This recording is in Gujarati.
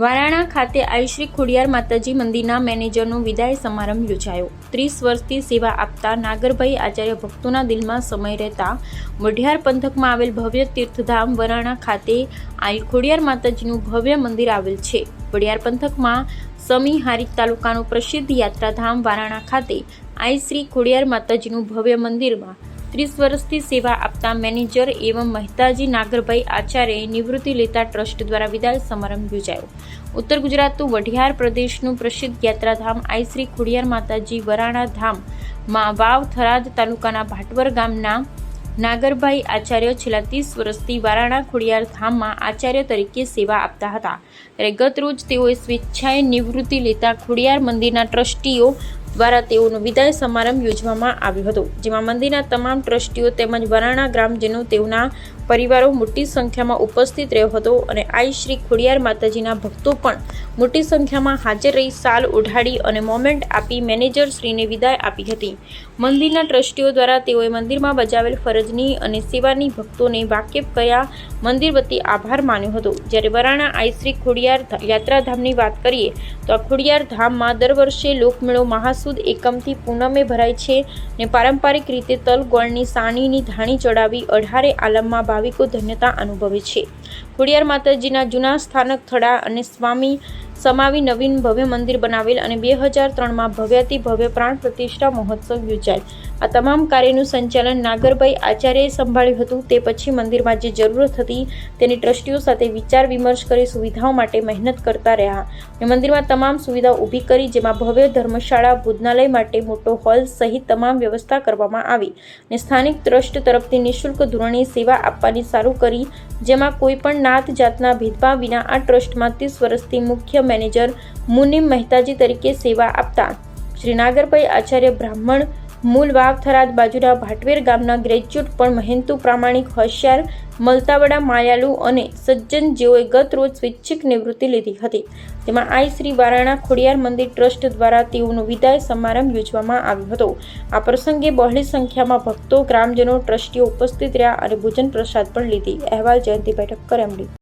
વારાણા ખાતે આયુશ્રી ખોડિયાર માતાજી મંદિરના મેનેજરનો વિદાય સમારંભ યોજાયો. ત્રીસ વર્ષથી સેવા આપતા નાગરભાઈ આચાર્ય ભક્તોના દિલમાં સમય રહેતા મઢિયાર પંથકમાં આવેલ ભવ્ય તીર્થધામ વરાણા ખાતે આઈ ખોડિયાર માતાજીનું ભવ્ય મંદિર આવેલ છે. વઢિયાર પંથકમાં સમી હારીજ તાલુકાનું પ્રસિદ્ધ યાત્રાધામ વારાણા ખાતે આઈ શ્રી ખોડિયાર માતાજીનું ભવ્ય મંદિરમાં ત્રીસ વર્ષથી સેવા આપતા મેનેજર એવં મહેતાજી નાગરભાઈ આચાર્યે નિવૃત્તિ લેતા ટ્રસ્ટ દ્વારા વિદાય સમારંભ યોજાયો. ઉત્તર ગુજરાતનું વઢિયાર પ્રદેશનું પ્રસિદ્ધ યાત્રાધામ આઈ શ્રી ખોડિયાર માતાજી વરાણા ધામમાં વાવ થરાદ તાલુકાના ભાટવર ગામના નાગરભાઈ આચાર્ય છેલ્લા ત્રીસ વર્ષથી વારાણા ખોડિયાર ધામમાં આચાર્ય તરીકે સેવા આપતા હતા. ત્યારે ગત રોજ તેઓએ સ્વેચ્છાએ નિવૃત્તિ લેતા ખોડિયાર મંદિરના ટ્રસ્ટીઓ દ્વારા તેઓનો વિદાય સમારંભ યોજવામાં આવ્યો હતો, જેમાં મંદિરના તમામ ટ્રસ્ટીઓ તેમજ વરાણા ગ્રામજનો તેઓના પરિવારો મોટી સંખ્યામાં ઉપસ્થિત રહ્યો હતો અને આઈ શ્રી ખોડિયાર માતાજીના ભક્તો પણ મોટી સંખ્યામાં હાજર રહી સાલ ઓઢાડી અને મોમેન્ટ આપી મેનેજર શ્રીને વિદાય આપી હતી. મંદિરના ટ્રસ્ટીઓ દ્વારા તેઓએ મંદિરમાં બજાવેલ ફરજની અને સેવાની ભક્તોને વાકેફ કર્યા મંદિર વતી આભાર માન્યો હતો. જ્યારે વરાણા આઈ શ્રી ખોડિયાર યાત્રાધામની વાત કરીએ, તો આ ખોડિયાર ધામમાં દર વર્ષે લોકમેળો મહાસુદ એકમથી પૂનમે ભરાય છે ને પારંપરિક રીતે તલ ગોળની સાણીની ધાણી ચડાવી અઢારે આલમમાં ભાવિકો ધન્યતા અનુભવે છે. ખોડિયાર માતાજીના જૂના સ્થાનક થડા અને સ્વામી સમાવી નવીન ભવ્ય મંદિર બનાવેલ અને બે હજાર ત્રણમાં ભવ્યાતિ ભવ્ય પ્રાણ પ્રતિષ્ઠા મહોત્સવ યોજાય. આ તમામ કાર્યનું સંચાલન નાગરભાઈ આચાર્યએ સંભાળ્યું હતું. તે પછી મંદિરમાં જે જરૂરત હતી તેની ટ્રસ્ટીઓ સાથે વિચાર વિમર્શ કરી સુવિધાઓ માટે મહેનત કરતા રહ્યા. મંદિરમાં તમામ સુવિધાઓ ઊભી કરી, જેમાં ભવ્ય ધર્મશાળા, ભોજનાલય માટે મોટો હોલ સહિત તમામ વ્યવસ્થા કરવામાં આવી. અને સ્થાનિક ટ્રસ્ટ તરફથી નિઃશુલ્ક ધોરણે સેવા આપવાની સારું કરી, જેમાં કોઈ પણ નાત જાતના ભેદભાવ વિના આ ટ્રસ્ટમાં ત્રીસ વર્ષથી મુખ્ય મેનેજર મુનિમ મહેતાજી તરીકે સેવા આપતા. શ્રી નાગરભાઈ આચાર્ય બ્રાહ્મણ મૂળ વાવ થરાદ બાજુના ભાટવેર ગામના ગ્રેજ્યુએટ પણ મહેનતુ પ્રામાણિક હોશિયાર, મલતાવડા માયાલુ અને સજ્જન જેઓએ ગત રોજ સ્વૈચ્છિક નિવૃત્તિ લીધી હતી. તેમાં આઈ શ્રી વારાણા ખોડિયાર મંદિર ટ્રસ્ટ દ્વારા તેઓનો વિદાય સમારંભ યોજવામાં આવ્યો હતો. આ પ્રસંગે બહોળી સંખ્યામાં ભક્તો, ગ્રામજનો, ટ્રસ્ટીઓ ઉપસ્થિત રહ્યા અને ભોજન પ્રસાદ પણ લીધી. અહેવાલ જયંતિ બેઠક એમડી.